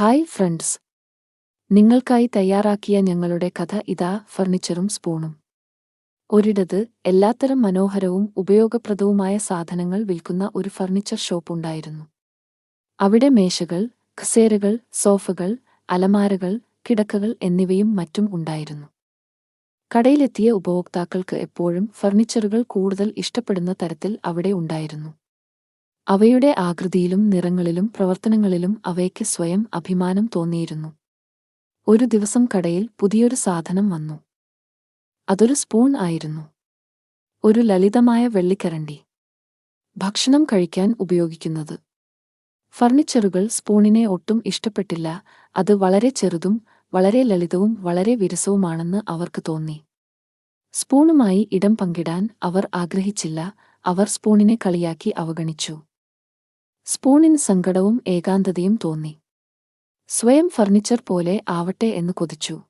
Hi friends. നിങ്ങൾക്കായി തയ്യാറാക്കിയ ഞങ്ങളുടെ കഥ ഇതാ ഫർണിച്ചറും സ്പൂണും. ഒരിടത്ത് എല്ലാത്തരം മനോഹരവും ഉപയോഗപ്രദവുമായ സാധനങ്ങൾ വിൽക്കുന്ന ഒരു ഫർണിച്ചർ ഷോപ്പ് ഉണ്ടായിരുന്നു. അവിടെ മേശകൾ ഖസേരകൾ സോഫകൾ അലമാരകൾ കിടക്കകൾ എന്നിവയും മറ്റും ഉണ്ടായിരുന്നു. കടയിലെത്തിയ ഉപഭോക്താക്കൾക്ക് എപ്പോഴും ഫർണിച്ചറുകൾ കൂടുതൽ ഇഷ്ടപ്പെടുന്ന തരത്തിൽ അവിടെ ഉണ്ടായിരുന്നു. അവയുടെ ആകൃതിയിലും നിറങ്ങളിലും പ്രവർത്തനങ്ങളിലും അവയ്ക്ക് സ്വയം അഭിമാനം തോന്നിയിരുന്നു. ഒരു ദിവസം കടയിൽ പുതിയൊരു സാധനം വന്നു. അതൊരു സ്പൂൺ ആയിരുന്നു. ഒരു ലളിതമായ വെള്ളിക്കരണ്ടി. ഭക്ഷണം കഴിക്കാൻ ഉപയോഗിക്കുന്നത്. ഫർണിച്ചറുകൾ സ്പൂണിനെ ഒട്ടും ഇഷ്ടപ്പെട്ടില്ല. അത് വളരെ ചെറുതും വളരെ ലളിതവും വളരെ വിരസവുമാണെന്ന് അവർക്ക് തോന്നി. സ്പൂണുമായി ഇടം പങ്കിടാൻ അവർ ആഗ്രഹിച്ചില്ല. അവർ സ്പൂണിനെ കളിയാക്കി അവഗണിച്ചു. സ്പൂണിന് സങ്കടവും ഏകാന്തതയും തോന്നി. സ്വയം ഫർണിച്ചർ പോലെ ആവട്ടെ എന്ന് കൊതിച്ചു.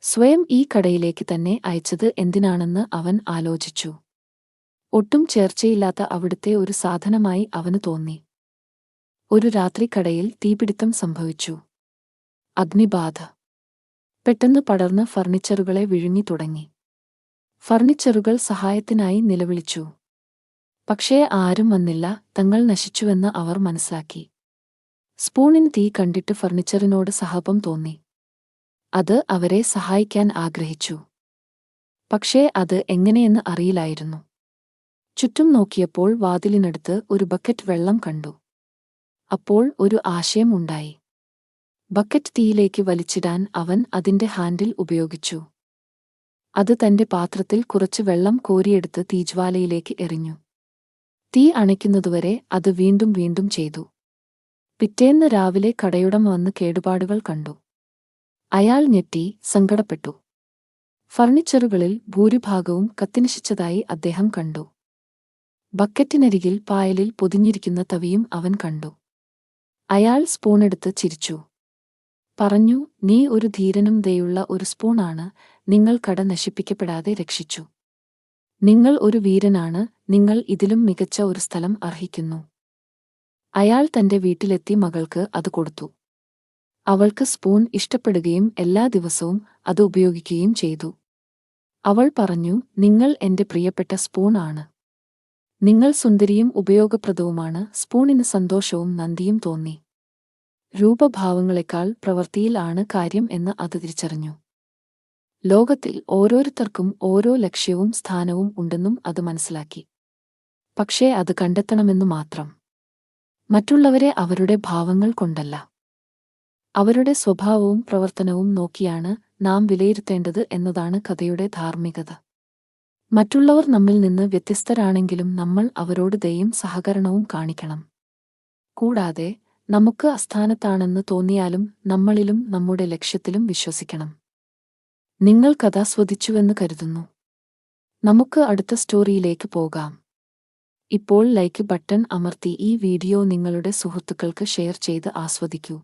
സ്വയം ഈ കടയിലേക്ക് തന്നെ അയച്ചത് എന്തിനാണെന്ന് അവൻ ആലോചിച്ചു. ഒട്ടും ചേർച്ചയില്ലാത്ത അവിടുത്തെ ഒരു സാധനമായി അവന് തോന്നി. ഒരു രാത്രി കടയിൽ തീപിടുത്തം സംഭവിച്ചു. അഗ്നിബാധ. പെട്ടെന്ന് പടർന്ന് ഫർണിച്ചറുകളെ വിഴുങ്ങി തുടങ്ങി. ഫർണിച്ചറുകൾ സഹായത്തിനായി നിലവിളിച്ചു. പക്ഷേ ആരും വന്നില്ല. തങ്ങൾ നശിച്ചുവെന്ന് അവർ മനസ്സിലാക്കി സ്പൂണിന് തീ കണ്ടിട്ട് ഫർണിച്ചറിനോട് സഹപം തോന്നി. അത് അവരെ സഹായിക്കാൻ ആഗ്രഹിച്ചു. പക്ഷേ അത് എങ്ങനെയെന്ന് അറിയില്ലായിരുന്നു. ചുറ്റും നോക്കിയപ്പോൾ വാതിലിനടുത്ത് ഒരു ബക്കറ്റ് വെള്ളം കണ്ടു. അപ്പോൾ ഒരു ആശയം ഉണ്ടായി. ബക്കറ്റ് തീയിലേക്ക് വലിച്ചിടാൻ അവൻ അതിന്റെ ഹാൻഡിൽ ഉപയോഗിച്ചു. അത് തന്റെ പാത്രത്തിൽ കുറച്ച് വെള്ളം കോരിയെടുത്ത് തീജ്വാലയിലേക്ക് എറിഞ്ഞു. തീ അണയ്ക്കുന്നതുവരെ അത് വീണ്ടും വീണ്ടും ചെയ്തു. പിറ്റേന്ന് രാവിലെ കടയുടം വന്ന് കേടുപാടുകൾ കണ്ടു. അയാൾ ഞെട്ടി സങ്കടപ്പെട്ടു. ഫർണിച്ചറുകളിൽ ഭൂരിഭാഗവും കത്തിനശിച്ചതായി അദ്ദേഹം കണ്ടു. ബക്കറ്റിനരികിൽ പായലിൽ പൊതിഞ്ഞിരിക്കുന്ന തവിയും അവൻ കണ്ടു. അയാൾ സ്പൂണെടുത്ത് ചിരിച്ചു. പറഞ്ഞു നീ ഒരു ധീരനും ദയുള്ള ഒരു സ്പൂണാണ്. നിങ്ങൾ കട നശിപ്പിക്കപ്പെടാതെ രക്ഷിച്ചു. നിങ്ങൾ ഒരു വീരനാണ് നിങ്ങൾ ഇതിലും മികച്ച ഒരു സ്ഥലം അർഹിക്കുന്നു. അയാൾ തന്റെ വീട്ടിലെത്തി മകൾക്ക് അത് കൊടുത്തു. അവൾക്ക് സ്പൂൺ ഇഷ്ടപ്പെടുകയും എല്ലാ ദിവസവും അത് ഉപയോഗിക്കുകയും ചെയ്തു. അവൾ പറഞ്ഞു നിങ്ങൾ എന്റെ പ്രിയപ്പെട്ട സ്പൂൺ ആണ്. നിങ്ങൾ സുന്ദരിയും ഉപയോഗപ്രദവുമാണ് സ്പൂണിന് സന്തോഷവും നന്ദിയും തോന്നി. രൂപഭാവങ്ങളെക്കാൾ പ്രവൃത്തിയിൽ ആണ് കാര്യം എന്ന് അത് തിരിച്ചറിഞ്ഞു. ലോകത്തിൽ ഓരോരുത്തർക്കും ഓരോ ലക്ഷ്യവും സ്ഥാനവും ഉണ്ടെന്നും അത് മനസ്സിലാക്കി. പക്ഷേ അത് കണ്ടെത്തണമെന്നു മാത്രം. മറ്റുള്ളവരെ അവരുടെ ഭാവങ്ങൾ കൊണ്ടല്ല. അവരുടെ സ്വഭാവവും പ്രവർത്തനവും നോക്കിയാണ് നാം വിലയിരുത്തേണ്ടത് എന്നതാണ് കഥയുടെ ധാർമ്മികത. മറ്റുള്ളവർ നമ്മിൽ നിന്ന് വ്യത്യസ്തരാണെങ്കിലും നമ്മൾ അവരോട് ദയും സഹകരണവും കാണിക്കണം. കൂടാതെ നമുക്ക് അസ്ഥാനത്താണെന്ന് തോന്നിയാലും നമ്മളിലും നമ്മുടെ ലക്ഷ്യത്തിലും വിശ്വസിക്കണം. നിങ്ങൾ കഥ സ്വദിച്ചുവെന്ന് കരുതുന്നു. നമുക്ക് അടുത്ത സ്റ്റോറിയിലേക്ക് പോകാം. ഇപ്പോൾ ലൈക്ക് ബട്ടൺ അമർത്തി ഈ വീഡിയോ നിങ്ങളുടെ സുഹൃത്തുക്കൾക്ക് ഷെയർ ചെയ്ത് ആസ്വദിക്കൂ.